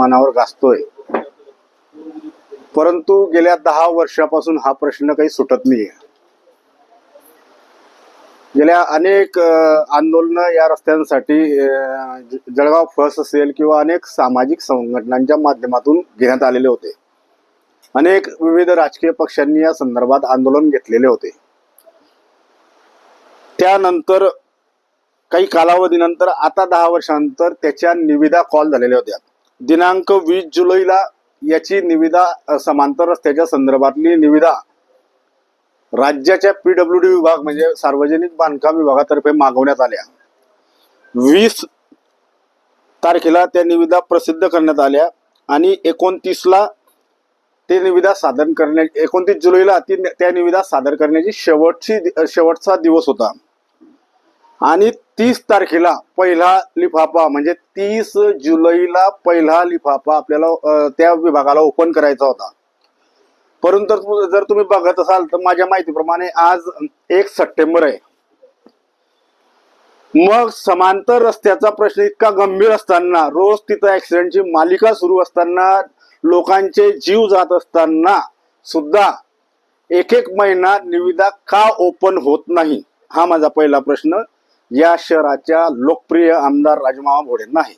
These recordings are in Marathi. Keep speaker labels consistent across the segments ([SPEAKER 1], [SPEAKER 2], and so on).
[SPEAKER 1] मनावर गाजतोय परंतु गेल्या दहा वर्षापासून हा प्रश्न काही सुटत नाहीये. गेल्या अनेक आंदोलन या रस्त्यांसाठी जळगाव फस असेल किंवा अनेक सामाजिक संघटनांच्या माध्यमातून घेण्यात आलेले होते. अनेक विविध राजकीय पक्षांनी या संदर्भात आंदोलन घेतलेले होते. त्यानंतर काही कालावधीनंतर आता दहा वर्षानंतर त्याच्या निविदा कॉल झालेल्या होत्या. दिनांक वीस जुलैला याची निविदा समांतर रस्त्याच्या संदर्भातली निविदा राज्याच्या पीडब्ल्यू डी विभाग म्हणजे सार्वजनिक बांधकाम विभागातर्फे मागवण्यात आल्या. वीस तारखेला त्या निविदा प्रसिद्ध करण्यात आल्या आणि एकोणतीसला ते निविदा सादर करण्या एकोणतीस जुलैला ती त्या निविदा सादर करण्याची शेवटची शेवटचा दिवस होता. आणि तीस तारखेला पहिला लिफाफा म्हणजे तीस जुलैला पहिला लिफाफा आपल्याला त्या विभागाला ओपन करायचा होता. परंतु जर तुम्ही बघत असाल तर माझ्या माहितीप्रमाणे आज एक सप्टेंबर आहे. मग समांतर रस्त्याचा प्रश्न इतका गंभीर असताना रोज तिथं ऍक्सिडेंटची मालिका सुरू असताना लोकांचे जीव जात असताना सुद्धा एक एक महिना निविदा का ओपन होत नाही? हा माझा पहिला प्रश्न. या शहराच्या लोकप्रिय आमदार राजमावा भोडेंना आहे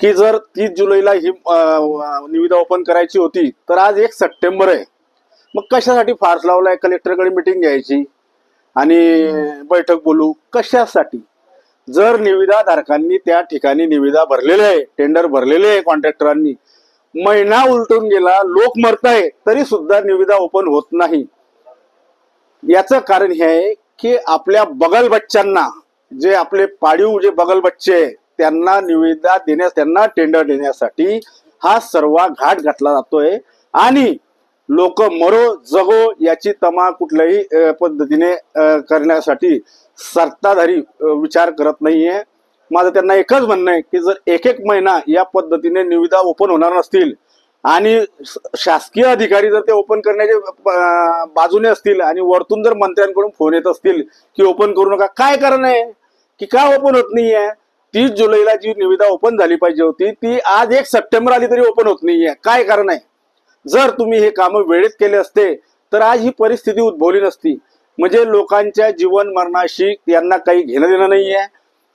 [SPEAKER 1] की जर तीस जुलैला ही निविदा ओपन करायची होती तर आज एक सप्टेंबर आहे. मग कशासाठी फार्स लावलाय? कलेक्टरकडे मिटिंग घ्यायची आणि बैठक बोलू? कशासाठी? जर निविदा धारकांनी त्या ठिकाणी निविदा भरलेले आहे टेंडर भरलेले आहे कॉन्ट्रॅक्टरांनी महिना उलटून गेला लोक मरताय तरी सुद्धा निविदा ओपन होत नाही. याचं कारण हे आहे की आपल्या बगल बच्चांना जे आपले पाळीव जे बगल बच्चे आहे, त्यांना निविदा देण्यास त्यांना टेंडर देण्यासाठी हा सर्व घाट घातला जातोय. आणि लोक मरो जगो याची तमा कुठल्याही पद्धतीने करण्यासाठी सत्ताधारी विचार करत नाहीये. माझं त्यांना एकच म्हणणं आहे की जर एक एक महिना या पद्धतीने निविदा ओपन होणार नसतील आणि शासकीय अधिकारी जर ते ओपन करण्याचे बाजूने असतील आणि वरतून जर मंत्र्यांकडून फोन येत असतील की ओपन करू नका काय कारण आहे? की का ओपन होत नाहीये? तीस जुलैला जी निविदा ओपन झाली पाहिजे होती ती आज एक सप्टेंबर आली तरी ओपन होत नाहीये. काय कारण आहे? जर तुम्ही हे कामं वेळेत केले असते तर आज ही परिस्थिती उद्भवली नसती. म्हणजे लोकांच्या जीवन मरणाशी यांना काही घेणं देणं नाहीये.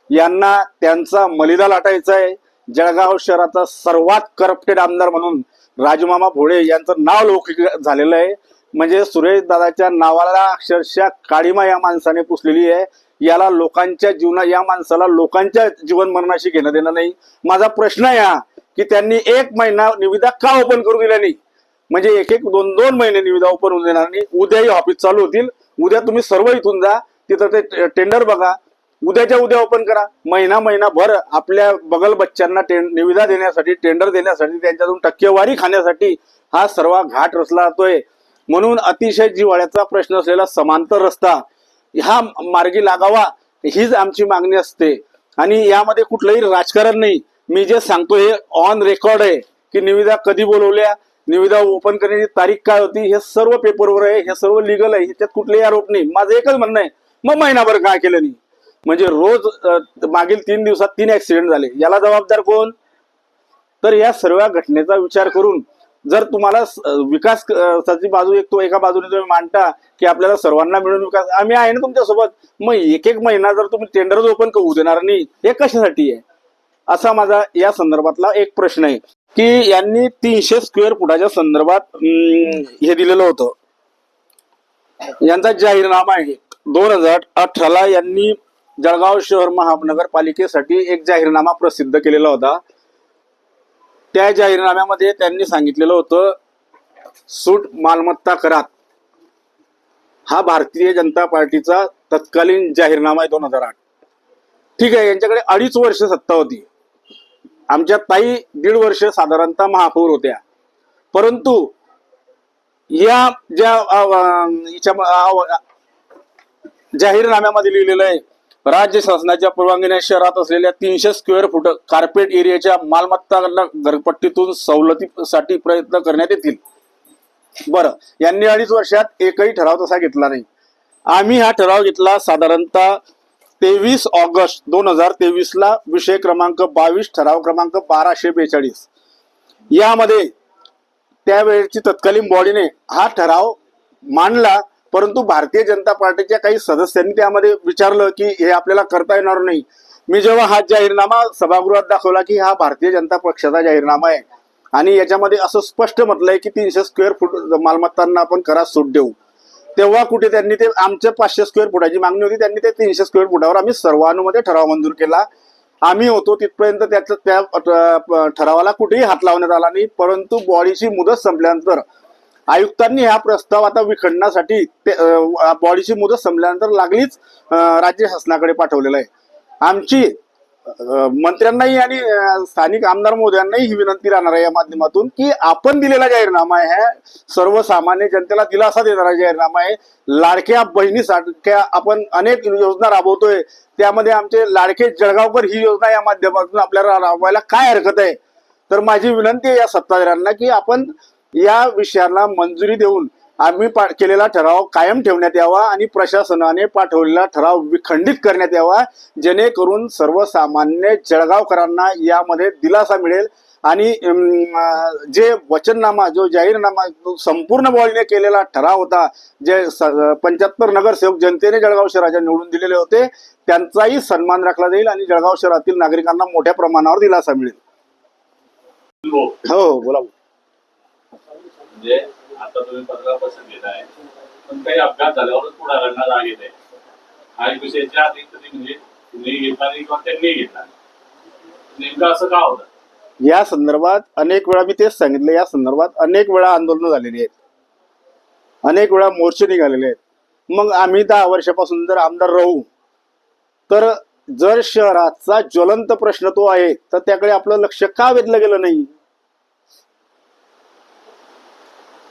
[SPEAKER 1] यांना त्यांचा मलिदा लाटायचा आहे जळगाव शहराचा सर्वात करप्टेड आमदार म्हणून राजमामा भोळे यांचं नाव लौकिक झालेलं आहे. म्हणजे सुरेश दादाच्या नावाला अक्षरशः काळीमा या माणसाने पुसलेली आहे. याला लोकांच्या जीवना या माणसाला लोकांच्या जीवन मरणाशी घेणं देणं नाही. माझा प्रश्न आहे हा की त्यांनी एक महिना निविदा का ओपन करू दिल्या नाही? म्हणजे एक एक दोन दोन महिने निविदा ओपन होऊन देणार नाही. उद्याही ऑफिस चालू होतील. उद्या तुम्ही सर्व इथून जा. तिथं ते टेंडर बघा. उद्याच्या उद्या ओपन करा. महिना महिनाभर आपल्या बगल बच्चांना निविदा देण्यासाठी टेंडर देण्यासाठी त्यांच्यातून टक्केवारी खाण्यासाठी हा सर्व घाट रचला जातोय म्हणून अतिशय जिवाळ्याचा प्रश्न असलेला समांतर रस्ता हा मार्गी लागावा हीच आमची मागणी असते. आणि यामध्ये कुठलंही राजकारण नाही. मी जे सांगतो हे ऑन रेकॉर्ड आहे की निविदा कधी बोलवल्या निविदा ओपन करण्याची तारीख काय होती हे सर्व पेपरवर आहे हे सर्व लिगल आहे ह्याच्यात कुठलेही आरोप नाही. माझं एकच म्हणणं आहे मग महिनाभर काय केलं नाही? म्हणजे रोज मागील तीन दिवसात तीन ऍक्सिडेंट झाले. याला जबाबदार कोण? तर या सर्व घटनेचा विचार करून जर तुम्हाला स- विकास बाजू एक तो एका बाजूने तुम्ही मांडता की आपल्याला सर्वांना मिळून विकास आम्ही आहे ना तुमच्यासोबत. मग एक एक महिना जर तुम्ही टेंडरच ओपन करू देणार नाही हे कशासाठी आहे? असा माझा या संदर्भातला एक प्रश्न आहे. की यांनी तीनशे स्क्वेअर फुटाच्या संदर्भात हे दिलेलं होतं. यांचा जाहीरनामा आहे. दोन हजार अठराला यांनी जळगाव शहर महानगरपालिकेसाठी एक जाहीरनामा प्रसिद्ध केलेला होता. त्या जाहीरनाम्यामध्ये त्यांनी सांगितलेलं होतं सूट मालमत्ता करात. हा भारतीय जनता पार्टीचा तत्कालीन जाहीरनामा आहे दोन हजार आठ. ठीक आहे यांच्याकडे अडीच वर्ष सत्ता होती. आमच्या ताई दीड वर्ष साधारणतः महापौर होत्या. परंतु या ज्या जाहीरनाम्यामध्ये लिहिलेलं आहे राज्य शासनाच्या परवानगीने शहरात असलेल्या तीनशे स्क्वेअर फूट कार्पेट एरियाच्या मालमत्ता घरपट्टीतून सवलतीसाठी प्रयत्न करण्यात येतील. बरं यांनी अडीच वर्षात एकही ठराव तसा घेतला नाही. आम्ही हा ठराव घेतला साधारणतः तेवीस ऑगस्ट दोन हजार तेवीस ला विषय क्रमांक बावीस ठराव क्रमांक बाराशे बेचाळीस. यामध्ये त्यावेळेची तत्कालीन बॉडीने हा ठराव मांडला. परंतु भारतीय जनता पार्टीच्या काही सदस्यांनी त्यामध्ये विचारलं की हे आपल्याला करता येणार नाही. मी जेव्हा हा जाहीरनामा सभागृहात दाखवला की हा भारतीय जनता पक्षाचा जाहीरनामा आहे आणि याच्यामध्ये असं स्पष्ट म्हटलंय की तीनशे स्क्वेअर फूट मालमत्तांना आपण करात सूट देऊ. तेव्हा कुठे त्यांनी ते आमच्या पाचशे स्क्वेअर फुटाची मागणी होती त्यांनी ते तीनशे स्क्वेअर फुटावर आम्ही सर्वानुमध्ये ठराव मंजूर केला. आम्ही होतो तिथपर्यंत त्याचं त्या ठरावाला कुठेही हात लावण्यात आला नाही परंतु बॉडीची मुदत संपल्यानंतर आयुक्तांनी हा प्रस्ताव आता विखंडण्यासाठी ते, बॉडीची मुदत संपल्यानंतर लागलीच राज्य शासनाकडे पाठवलेलं आहे. आमची मंत्र्यांनाही आणि स्थानिक आमदार महोदयांनाही ही विनंती राहणार आहे या माध्यमातून की आपण दिलेला जाहीरनामा आहे सर्वसामान्य जनतेला दिलासा देणारा जाहीरनामा आहे. लाडक्या बहिणीसारख्या आपण अनेक योजना राबवतोय त्यामध्ये आमचे लाडके जळगावकर ही योजना या माध्यमातून आपल्याला राबवायला काय हरकत आहे? तर माझी विनंती आहे या सत्ताधाऱ्यांना की आपण या विषयाला मंजुरी देऊन आम्ही केलेला ठराव कायम ठेवण्यात यावा आणि प्रशासनाने पाठवलेला ठराव विखंडित करण्यात यावा जेणेकरून सर्वसामान्य जळगावकरांना यामध्ये दिलासा मिळेल आणि जे वचननामा जो जाहीरनामा जो संपूर्ण बॉडीने केलेला ठराव होता जे पंच्याहत्तर नगरसेवक जनतेने जळगाव शहराच्या निवडून दिलेले होते त्यांचाही सन्मान राखला जाईल आणि जळगाव शहरातील नागरिकांना मोठ्या प्रमाणावर दिलासा मिळेल. हो. हो बोला.
[SPEAKER 2] म्हणजे आता तुम्ही पंधरा पर्सेंट घेत आहे पण काही अपघात झाल्यावरच पुढाऱ्यांना राग आहे हा एक विषयाच्या आधी कधी म्हणजे तुम्ही घेतला नाही किंवा त्यांनी घेतला नेमकं असं का होतं?
[SPEAKER 1] या संदर्भात अनेक वेळा मी तेच सांगितलं या संदर्भात अनेक वेळा आंदोलनं झालेली आहेत. अनेक वेळा मोर्चे निघालेले आहेत. मग आम्ही दहा वर्षापासून जर आमदार राहू तर जर शहराचा ज्वलंत प्रश्न तो आहे तर त्याकडे आपलं लक्ष का वेधलं गेलं नाही
[SPEAKER 2] म्हणजे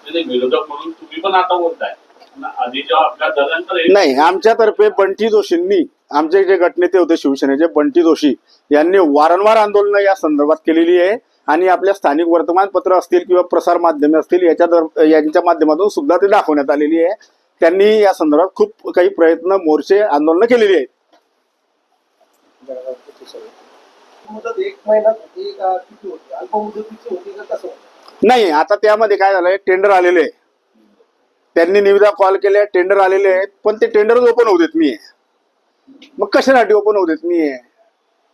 [SPEAKER 2] विरोधक म्हणून तुम्ही पण आता बोलताय. पण आधी जेव्हा अपघात झाल्यानंतर हे-
[SPEAKER 1] नाही आमच्यातर्फे बंटी जोशींनी आमचे जे गटनेते होते शिवसेनेचे बंटी जोशी यांनी वारंवार आंदोलनं या संदर्भात केलेली आहे. आणि आपल्या स्थानिक वर्तमानपत्र असतील किंवा प्रसार माध्यमे असतील याच्या यांच्या माध्यमातून सुद्धा ते दाखवण्यात आलेली आहे. त्यांनी या संदर्भात खूप काही प्रयत्न मोर्चे आंदोलनं केलेली आहेत.
[SPEAKER 3] एक महिना
[SPEAKER 1] नाही आता त्यामध्ये काय झालंय टेंडर आलेले आहे त्यांनी निविदा कॉल केल्या टेंडर आलेले आहेत पण ते टेंडरच ओपन होऊ देत मी मग कशासाठी ओपन होऊ देत मी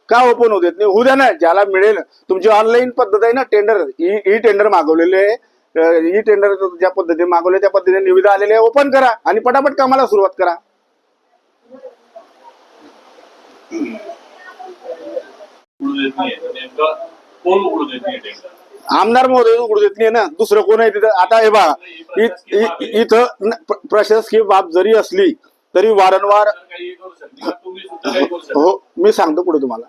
[SPEAKER 1] का ओपन होऊ देत नाही? होऊ द्या ना ज्याला मिळेल. तुमची ऑनलाईन पद्धत आहे ना टेंडर ई टेंडर मागवलेले ई टेंडर ज्या पद्धतीने मागवले त्या पद्धतीने निविदा आलेले ओपन करा आणि पटापट कामाला सुरुवात करा.
[SPEAKER 2] देत नाही कोण
[SPEAKER 1] आमदार महोदय उघडू ना. दुसरं कोण आहे तिथं? आता हे बघा इथं प्रशासकीय बाब जरी असली तरी वारंवार हो मी सांगतो पुढे तुम्हाला.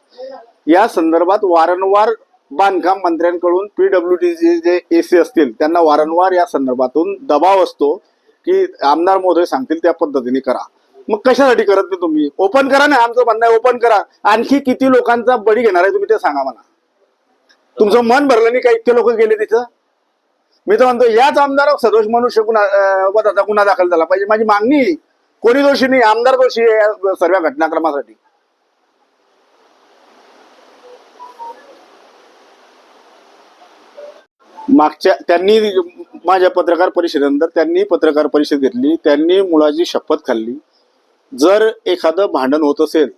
[SPEAKER 1] या संदर्भात वारंवार बांधकाम मंत्र्यांकडून पीडब्ल्यू डी जे एसी असतील त्यांना वारंवार या संदर्भातून दबाव असतो की आमदार महोदय सांगतील त्या पद्धतीने करा. मग कशासाठी करत नाही तुम्ही? ओपन करा ना आमचं म्हणणं आहे ओपन करा. आणखी किती लोकांचा बळी घेणार आहे तुम्ही ते सांगा मला. तुमचं मन भरलं नाही का? इतके लोक गेले तिथं? मी तर म्हणतो याच आमदार सदोष मनुष्य गुन्हा वधाचा गुन्हा दाखल झाला पाहिजे. माझी मागणी कोणी दोषी नाही आमदार दोषी आहे या सर्व घटनाक्रमासाठी. मागच्या त्यांनी माझ्या पत्रकार परिषदेनंतर त्यांनी पत्रकार परिषद घेतली त्यांनी मुलाची शपथ खाल्ली. जर एखादं भांडण होत असेल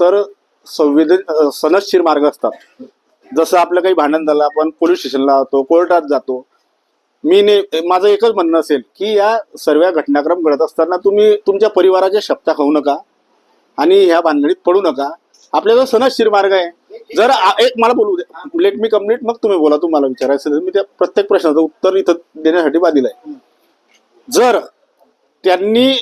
[SPEAKER 1] तर संवेदन सनशीर सनदशीर मार्ग असतात. जसं आपलं काही भांडण झालं आपण पोलीस स्टेशनला जातो कोर्टात जातो. मी ने माझं एकच म्हणणं असेल की या सर्व घटनाक्रम घडत असताना तुम्ही तुमच्या परिवाराच्या शब्दा खाऊ नका आणि ह्या भानगडीत पडू नका. आपल्याला सनदशीर मार्ग आहे. जर एक मला बोलू दे. लेट मी कंप्लीट मग तुम्ही बोला तुम्हाला विचारायचं तर मी त्या प्रत्येक प्रश्नाचं उत्तर इथं देण्यासाठी बाधिल आहे. जर त्यांनी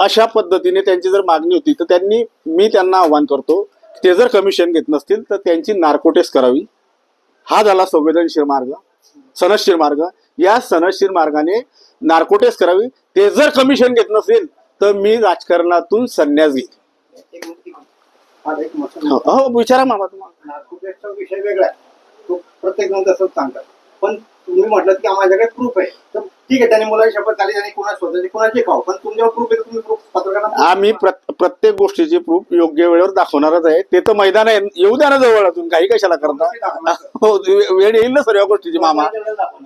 [SPEAKER 1] अशा पद्धतीने त्यांची जर मागणी होती तर त्यांनी मी त्यांना आव्हान करतो ते जर कमिशन घेत नसतील तर त्यांची नार्कोटेस करावी. हा झाला संवेदनशील मार्ग सनदशीर मार्ग. या सनदशीर मार्गाने नार्कोटेस करावी. ते जर कमिशन घेत नसेल तर मी राजकारणातून संन्यास
[SPEAKER 3] मत
[SPEAKER 1] हो हो, विचारा मामा तुम्हाला.
[SPEAKER 3] विषय वेगळा आहे. तो प्रत्येक जण तसंच सांगतात. पण तुम्ही म्हटलं की माझ्याकडे प्रूफ आहे. तर ठीक आहे त्याने मुलाची शपथ झाली आणि कोणा स्वतःची कोणाची खाऊ. पण तुमच्यावर प्रूफ आहे तुम्ही प्रूफ पत्रकारांना
[SPEAKER 1] आम्ही प्रत्येक गोष्टीची प्रूफ योग्य वेळेवर दाखवणारच आहे. ते तर मैदान आहे. येऊ द्या ना जवळ अजून. काही कशाला करता? हो वेळ येईल ना सर्व गोष्टीची मामा.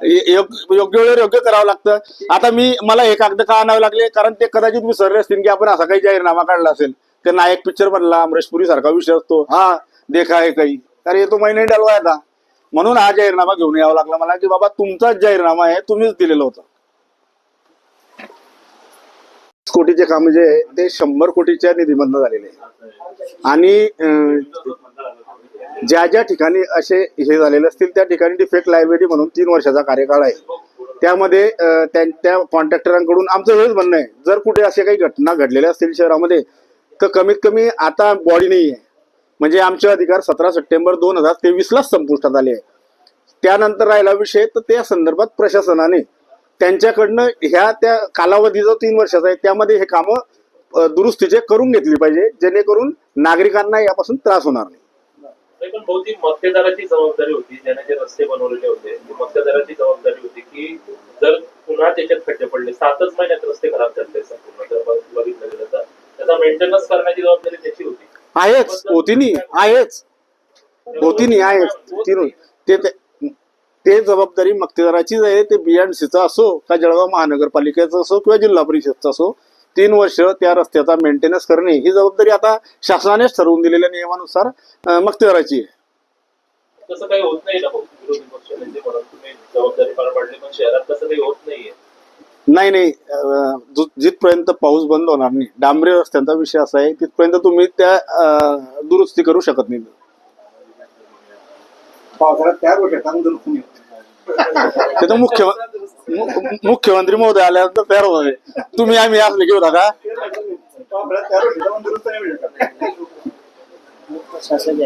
[SPEAKER 1] योग्य वेळेवर योग्य करावं लागतं. आता मी मला हे कागद का आणावे लागले? कारण ते कदाचित विसरले असतील की आपण असा काही जाहीरनामा काढला असेल. ते नायक पिक्चर बनला अमरेशपुरी सारखा विषय असतो. हा देखा आहे काही. अरे येतो महिने डलवाय म्हणून हा जाहीरनामा घेऊन यावा लागला मला की बाबा तुमचाच जाहीरनामा आहे तुम्हीच दिलेलं होतं. कोटीचे काम जे आहे ते शंभर कोटीच्या निधीमधनं झालेले आहे. आणि ज्या ज्या ठिकाणी असे हे झालेले असतील त्या ठिकाणी डिफेक्ट लायब्ररी म्हणून तीन वर्षाचा कार्यकाळ आहे. त्यामध्ये त्यांच्या त्या कॉन्ट्रॅक्टरांकडून आमचं हेच म्हणणं आहे जर कुठे असे काही घटना घडलेल्या असतील शहरामध्ये तर कमीत कमी आता बॉडी नाही आहे. म्हणजे आमचे अधिकार सतरा सप्टेंबर दोन हजार तेवीसलाच संपुष्टात आले आहे. त्यानंतर राहिला विषय तर त्या संदर्भात प्रशासनाने त्यांच्याकडनं ह्या त्या कालावधी जो तीन वर्षाचा आहे त्यामध्ये हे कामं दुरुस्तीचे करून घेतली पाहिजे जेणेकरून नागरिकांना यापासून त्रास होणार नाही.
[SPEAKER 4] पण बहुतेक मक्तेदाराची जबाबदारी होती ज्याने जे रस्ते बनवलेले होते ती मक्तेदाराची जबाबदारी होती की जर पुन्हा त्याच्यात खड्डे पडले सातच महिन्यात रस्ते खराब झाले संपूर्ण जर बघ- बघितलं गेलं तर. त्याचा मेंटेनन्स करण्याची जबाबदारी त्याची होती.
[SPEAKER 1] आहेच होती नाही आहेच. होती नाही आहेच. ती ते जबाबदारी मक्तेदाराचीच आहे ते बीएनसीचा असो का जळगाव महानगरपालिकेचा असो किंवा जिल्हा परिषदचा असो तीन वर्ष त्या रस्त्याचा मेंटेनन्स करणे ही जबाबदारी आता शासनानेच ठरवून दिलेल्या नियमानुसार मक्तेदाराची आहे.
[SPEAKER 4] तसं काही होत नाही
[SPEAKER 1] नाही नाही जिथपर्यंत पाऊस बंद होणार नाही डांबरी रस्त्यांचा विषय असा आहे तिथपर्यंत तुम्ही त्या दुरुस्ती करू शकत नाही.
[SPEAKER 3] पावसाळ्यात तयार होते चांगलं दुरुस्त नाही होत.
[SPEAKER 1] ते तर मुख्य मु- मुख्यमंत्री महोदय आल्यानंतर तयार होते तुम्ही आम्ही असले घेऊ नका
[SPEAKER 3] पावसाळ्यात तयार होते तेव्हा दुरुस्त नाही होऊ शकत.
[SPEAKER 5] शासन